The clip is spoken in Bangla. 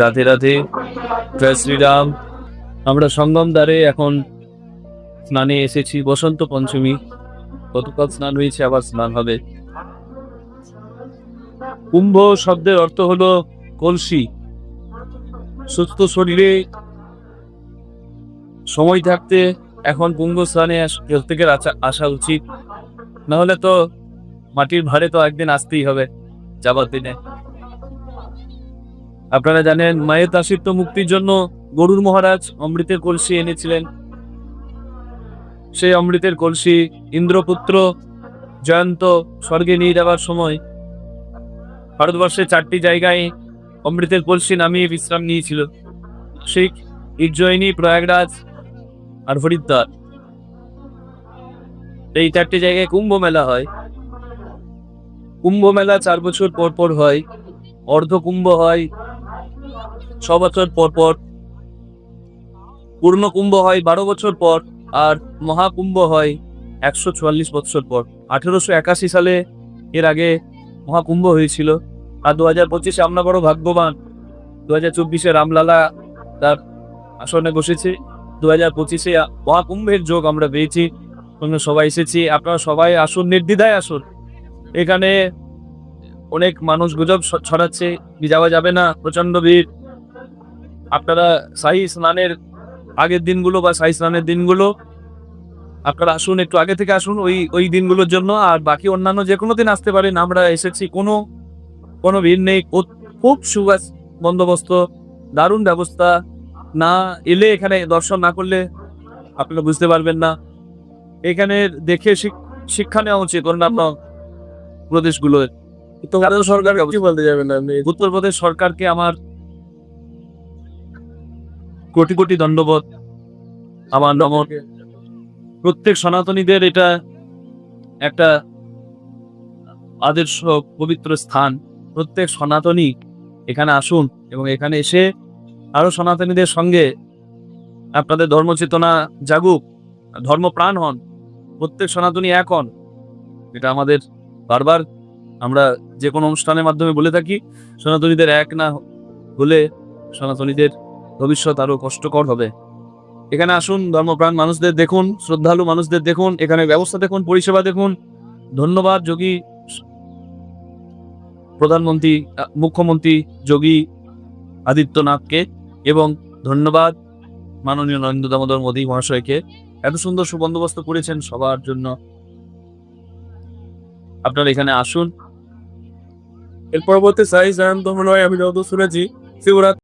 রাধে রাধে, জয় শ্রীরাম। আমরা সঙ্গম দ্বারে এখন স্নানে এসেছি, বসন্ত পঞ্চমী। গতকাল স্নান হয়েছে, আবার স্নান হবে। কুম্ভ শব্দের অর্থ হলো কলসি। সুস্থ শরীরে সময় থাকতে এখন কুম্ভ স্নানে প্রত্যেকের আসা উচিত। না হলে তো মাটির ভারে তো একদিন আসতেই হবে, যাবার দিনে। আপনারা জানেন, মায়ের দাসিত্ব মুক্তির জন্য গরুর মহারাজ অমৃতের কলসি এনেছিলেন। সেই অমৃতের কলসি ইন্দ্রপুত্র জয়ন্ত স্বর্গে নিয়ে যাওয়ার সময় ভারতবর্ষের চারটি জায়গায় অমৃতের কলসি নামিয়ে বিশ্রাম নিয়েছিল। সেই উজ্জয়িনী প্রয়াগরাজ আর হরিদ্বার। এই চারটি জায়গায় কুম্ভ মেলা হয়। কুম্ভ মেলা চার বছর পর পর হয়। অর্ধ কুম্ভ হয়। ছ বছর পর পর পূর্ণ কুম্ভ হয় বারো বছর পর আর মহাকুম্ভ হয় একশো চুয়াল্লিশ বছর পর। আঠেরোশো একাশি সালে এর আগে মহাকুম্ভ হয়েছিল। আর দু হাজার পঁচিশে আমরা বড় ভাগ্যবান। দু হাজার চব্বিশে রামলালা তার আসনে বসেছে। দু হাজার পঁচিশে মহাকুম্ভের যোগ আমরা পেয়েছি। সবাই এসেছি। আপনারা সবাই আসুন, নির্দ্বিধায় আসুন। এখানে অনেক মানুষ গুজব ছড়াচ্ছে। যাওয়া যাবে না। প্রচণ্ড ভিড়। আপনারা শাহী স্নানের আগের দিনগুলো বা শাহী স্নানের দিনগুলো আপনারা আসুন একটু আগে থেকে আসুন ওই ওই দিনগুলোর জন্য। আর বাকি অন্যান্য যে কোনো দিন আসতে পারেন। আমরা এসেছি কোনো কোনো ভিড় নেই। খুব সুবাস বন্দোবস্ত দারুণ ব্যবস্থা। না এলে এখানে দর্শন না করলে আপনারা বুঝতে পারবেন না। এখানে দেখে শিক- শিক্ষা নেওয়া উচিত অন্যান্য প্রদেশগুলোর। তো সরকার বলতে যাবেন উত্তরপ্রদেশ সরকারকে আমার কোটি কোটি দণ্ডবোধ, আমার নমন। প্রত্যেক সনাতনীদের এটা একটা আদর্শ পবিত্র স্থান। প্রত্যেক সনাতনী এখানে আসুন এবং এখানে এসে আরও সনাতনীদের সঙ্গে আপনাদের ধর্মচেতনা জাগুক, ধর্মপ্রাণ হন। প্রত্যেক সনাতনী এক হন। এটা আমাদের বারবার আমরা যে কোনো অনুষ্ঠানের মাধ্যমে বলে থাকি, সনাতনীদের এক না হলে সনাতনীদের ভবিষ্যৎ আরও কষ্টকর হবে। এখানে আসুন, ধর্মপ্রাণ মানুষদের দেখুন, শ্রদ্ধালু মানুষদের দেখুন, এখানে ব্যবস্থা দেখুন, পরিষেবা দেখুন। ধন্যবাদ, যোগী প্রধানমন্ত্রী মুখ্যমন্ত্রী যোগী আদিত্যনাথকে এবং ধন্যবাদ মাননীয় নরেন্দ্র দামোদর মোদী মহাশয়কে। এত সুন্দর সুবন্দোবস্ত করেছেন সবার জন্য। আপনারা এখানে আসুন। এর পরবর্তী সাইজ হয় আমি যত শুনেছি, শিবরাত্রি